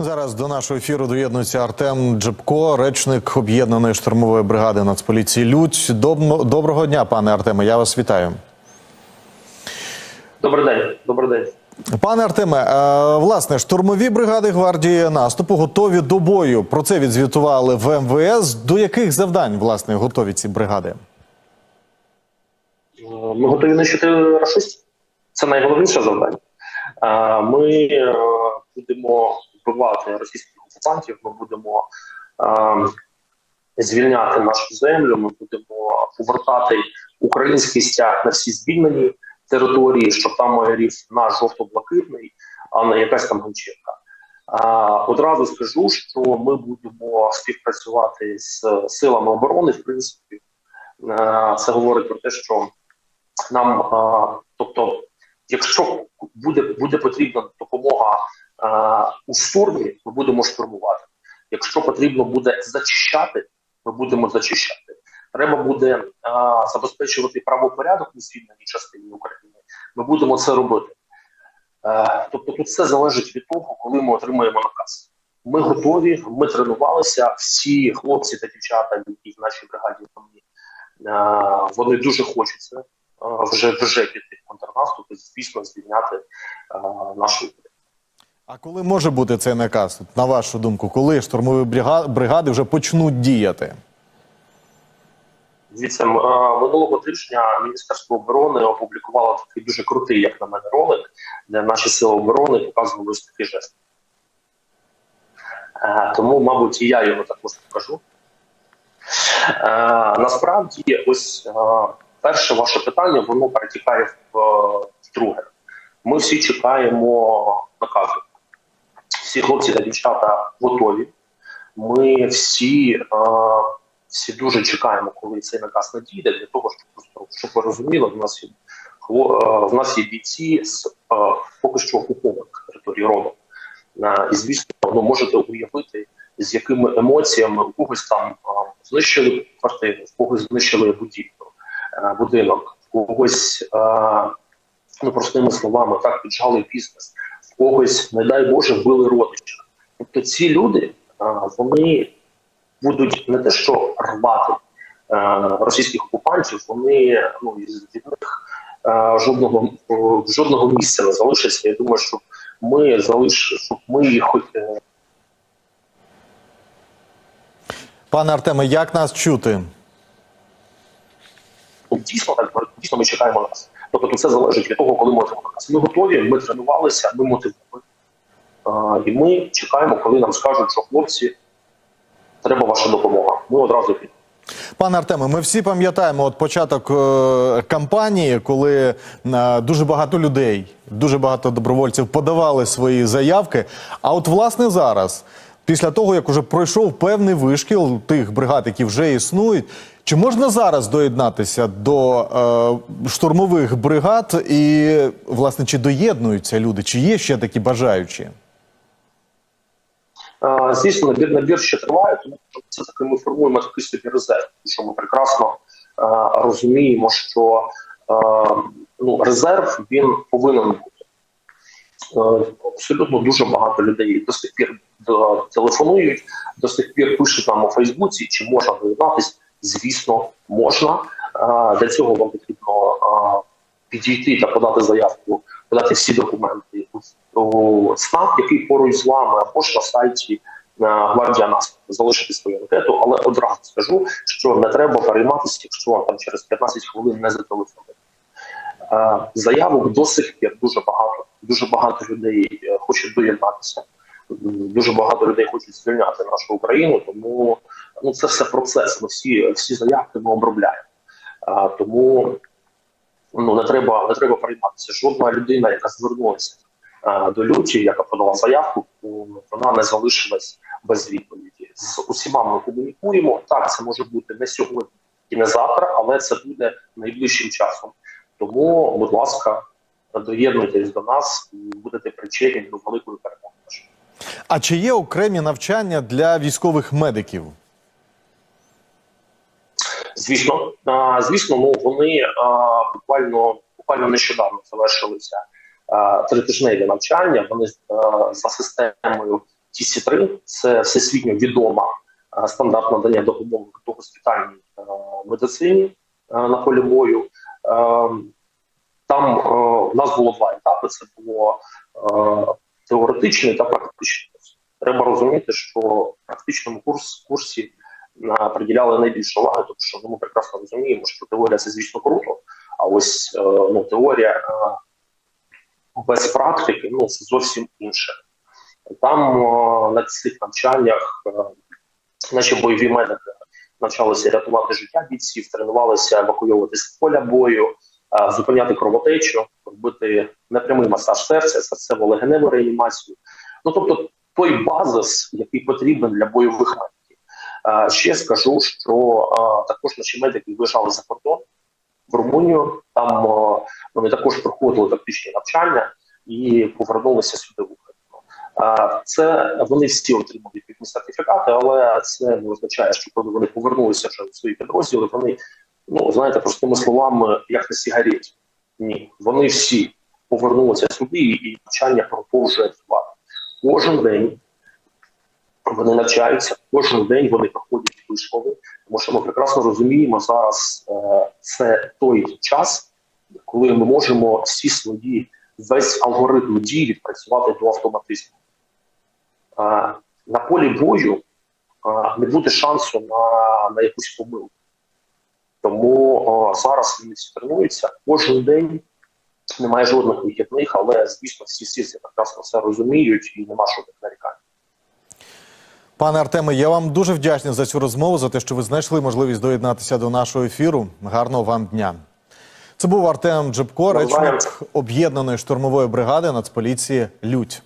Зараз до нашого ефіру доєднується Артем Джепко, речник об'єднаної штурмової бригади Нацполіції Людь. Доброго дня, пане Артеме. Я вас вітаю. Добрий день, добрий день. Пане Артеме, е, власне, штурмові бригади гвардії наступу готові до бою. Про це відзвітували в МВС. До яких завдань власне готові ці бригади? Е, Ми готові нищити расистів. Це найголовніше завдання. Е, Ми будемо вбивати російських окупантів. Ми будемо е, звільняти нашу землю. Ми будемо повертати український стяг на всі звільнені території, щоб там майорів наш жовто-блакитний, а не якась там ганчірка. А, Одразу скажу, що ми будемо співпрацювати з силами оборони. В принципі, Е, це говорить про те, що нам, тобто, якщо буде буде потрібна допомога у штурмі, ми будемо штурмувати. Якщо потрібно буде зачищати, ми будемо зачищати. Треба буде а, забезпечувати правопорядок у звільненій частині України. Ми будемо це робити. Е, тобто, тут все залежить від того, коли ми отримаємо наказ. Ми готові, ми тренувалися. Всі хлопці та дівчата, які в нашій бригаді вони, е, вони дуже хочуть е, вже вже піти в контрнаступ і звісно звільняти е, нашу Україну. А коли може бути цей наказ? На вашу думку, коли штурмові бригади вже почнуть діяти? Дивіться, е, минулого тижня Міністерство оборони опублікувало такий дуже крутий, як на мене, ролик, де наші сили оборони показували ось такий жест. Е, Тому, мабуть, і я його також покажу. Е, Насправді, ось перше ваше питання, воно перетікає в друге. Ми всі чекаємо наказу. Всі хлопці та дівчата готові. Ми всі, е, всі дуже чекаємо, коли цей наказ надійде, для того, щоб просто щоб ви розуміли, в нас є е, в нас є бійці з е, поки що окупованих територій роду. Е, І звісно, ну можете уявити, з якими емоціями у когось там е, знищили квартиру, в когось знищили будівлю, е, будинок, в когось, е, ну простими словами, так піджали бізнес, когось, не дай Боже, вбили родича. Тобто ці люди вони будуть не те, що рвати російських окупантів, вони ну від них жодного жодного місця не залишиться. Я думаю, що ми залиш, щоб ми їх хоч е, Пане Артеме, як нас чути? дійсно так дійсно ми чекаємо нас. Тобто все залежить від того, коли ми отримаємо. Ми готові, ми тренувалися, ми мотивовані. І ми чекаємо, коли нам скажуть, що хлопці, треба ваша допомога. Ми одразу підемо. Пане Артеме, ми всі пам'ятаємо от початок е, кампанії, коли е, дуже багато людей, дуже багато добровольців подавали свої заявки. А от власне зараз, після того як уже пройшов певний вишкіл тих бригад, які вже існують, чи можна зараз доєднатися до е, штурмових бригад і власне чи доєднуються люди, чи є ще такі бажаючі? Е, Звісно, набір набір ще триває, тому це таки ми формуємо такий собі резерв, тому що ми прекрасно е, розуміємо, що е, ну, резерв він повинен бути. Е, абсолютно дуже багато людей до сих пір е, телефонують, до сих пір пишуть нам у Фейсбуці, чи можна доєднатись. Звісно, можна. Для цього вам потрібно підійти та подати заявку, подати всі документи у, СНАП, який поруч з вами, або ж на сайті Гвардія нас залишити свою анкету, але одразу скажу, що не треба перейматися, якщо вам там через 15 хвилин не зателефонують. Заявок до сих пір дуже багато. Дуже багато людей е, хочуть доєднатися. Дуже багато людей хочуть звільняти нашу Україну, тому ну це все процес. Ми всі всі заявки ми обробляємо. Е, Тому ну не треба не треба перейматися. Жодна людина, яка звернулася е, до люті, яка подала заявку, вона не залишилась без відповіді. З усіма ми комунікуємо. Так, це може бути не сьогодні і не завтра, але це буде найближчим часом. Тому, будь ласка, доєднуйтесь до нас і будете причетні до великої перемоги. А чи є окремі навчання для військових медиків? Звісно, звісно, ну вони буквально буквально нещодавно завершилися тритижневі навчання. Вони за системою TC3 – це всесвітньо відома стандарт надання допомоги до госпітальній медицині на полі бою. Там у нас було два етапи: це було е, теоретичний та практичний. Треба розуміти, що практичному курс, курсі е, приділяли найбільше уваги, тому що ну, ми прекрасно розуміємо, що теорія це звісно круто, а ось е, ну, теорія е, без практики ну, це зовсім інше. Там на цих навчаннях наші бойові медики навчалися рятувати життя бійців, тренувалися евакуйовуватися з поля бою, зупиняти кровотечу, робити непрямий масаж серця, серцево-легеневу реанімацію. Ну тобто той базис, який потрібен для бойових медиків. Е, Ще скажу, що е, також наші медики виїжджали за кордон в Румунію. Там е, вони також проходили тактичні навчання і повернулися сюди в Україну. Це вони всі отримали відповідні сертифікати, але це не означає, що коли вони повернулися вже в свої підрозділи, вони ну знаєте, простими словами, як на сигареті. Ні, вони всі повернулися сюди, і навчання продовжує тривати. Кожен день вони навчаються, кожен день вони проходять вишколи, тому що ми прекрасно розуміємо зараз е, це той час, коли ми можемо всі свої весь алгоритм дій відпрацювати до автоматизму. Е, на полі бою е, не буде шансу на, на якусь помилку. Тому е, зараз вони тренуються кожен день. Немає жодних вихідних, але звісно, всі сільці прекрасно все розуміють і нема жодних нарікань. Пане Артеме, я вам дуже вдячний за цю розмову, за те, що ви знайшли можливість доєднатися до нашого ефіру. Гарного вам дня. Це був Артем Джебко, речник об'єднаної штурмової бригади Нацполіції Лють.